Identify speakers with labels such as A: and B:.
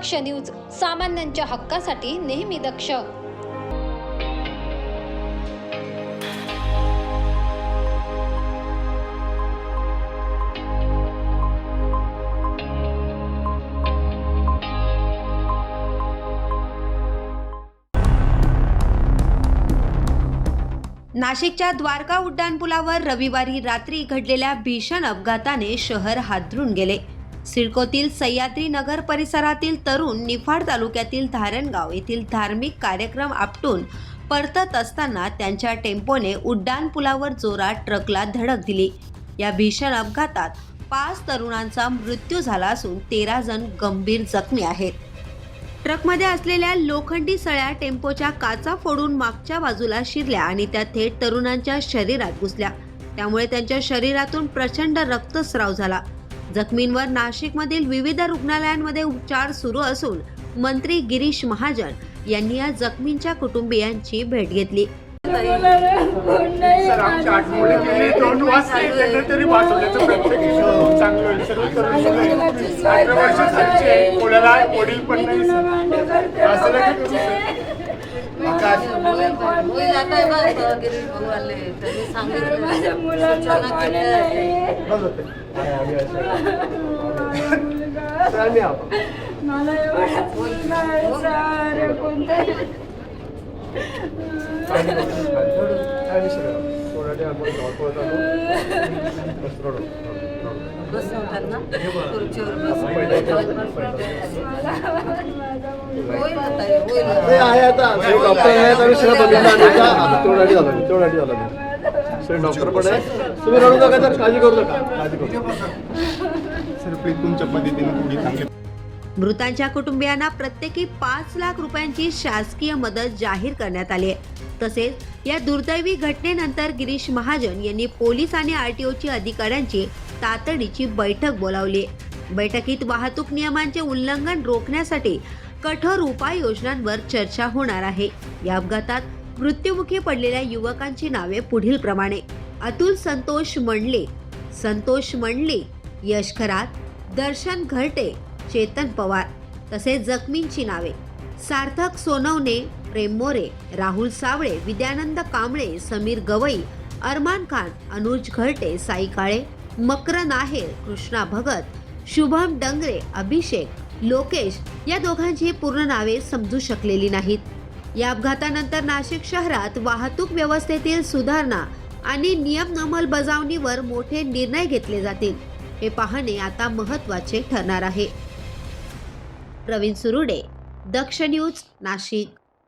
A: दक्ष news सामान्यांच्या हक्कासाठी नेहमी दक्ष.
B: नाशिकच्या द्वारका उड्डाणपुलावर रविवारी रात्री घडलेल्या भीषण अपघाताने शहर हादरून गेले. सिडकोतील सह्याद्री नगर परिसरातील तरुण निफाड तालुक्यातील धारणगाव येथील धार्मिक कार्यक्रम आपटून परतत असताना त्यांच्या टेम्पोने उड्डाणपुलावर जोरात ट्रकला धडक दिली. या भीषण अपघातात पाच तरुणांचा मृत्यू झाला असून तेरा जण गंभीर जखमी आहेत. ट्रकमध्ये असलेल्या लोखंडी सळ्या टेम्पोच्या काचा फोडून मागच्या बाजूला शिरल्या आणि त्या थेट तरुणांच्या शरीरात घुसल्या. त्यामुळे त्यांच्या शरीरातून प्रचंड रक्तस्राव झाला. जखमींवर नाशिकमधील विविध रुग्णालयांमध्ये उपचार सुरू असून मंत्री गिरीश महाजन यांनी या जखमींच्या कुटुंबियांची भेट घेतली.
C: आकाश.
D: होईल आता हे बघ, गिरीश भगवानले. त्यांनी सांगितलं. सूचना केल्या. आहे.
E: मला एवढा मुलगा
C: आलो. बस,
D: खुर्चीवर बस.
F: नाही आहे आता डॉक्टर बघितलं आणि आता तेवढ्यासाठी मी तेवढ्यासाठी मी डॉक्टर पण आहे तुम्ही रडू नका तर काळजी करू नका काळजी करू
C: सर प्लीज तुमच्या पद्धतीने थोडी चांगली
B: मृतांच्या कुटुंबियांना प्रत्येकी पाच लाख रुपयांची शासकीय मदत जाहीर करण्यात आली आहे. तसेच या दुर्दैवी घटनेनंतर गिरीश महाजन यांनी पोलीस आणि आरटीओची अधिकाऱ्यांची तातडीची बैठक बोलावली. बैठकीत वाहतूक नियमांचे उल्लंघन रोखण्यासाठी कठोर उपाययोजनांवर चर्चा होणार आहे. या अपघातात मृत्युमुखी पडलेल्या युवकांची नावे पुढील प्रमाणे. अतुल संतोष मंडले. संतोष मंडले यश खरात दर्शन घरटे चेतन पवार तसेच जखमींची नावे. सार्थक सोनवणे प्रेम मोरे राहुल सावळे विद्यानंद कांबळे समीर गवई अरमान खान अनुज घरटे साई काळे मकर नाहेर कृष्णा भगत शुभम डंगरे अभिषेक लोकेश या दोघांची पूर्ण नावे समजू शकलेली नाहीत. या अपघातानंतर नाशिक शहरात वाहतूक व्यवस्थेतील सुधारणा आणि नियम अंमलबजावणीवर मोठे निर्णय घेतले जातील. हे पाहणे आता महत्त्वाचे ठरणार आहे. प्रवीण सुरुडे दक्ष न्यूज नाशिक.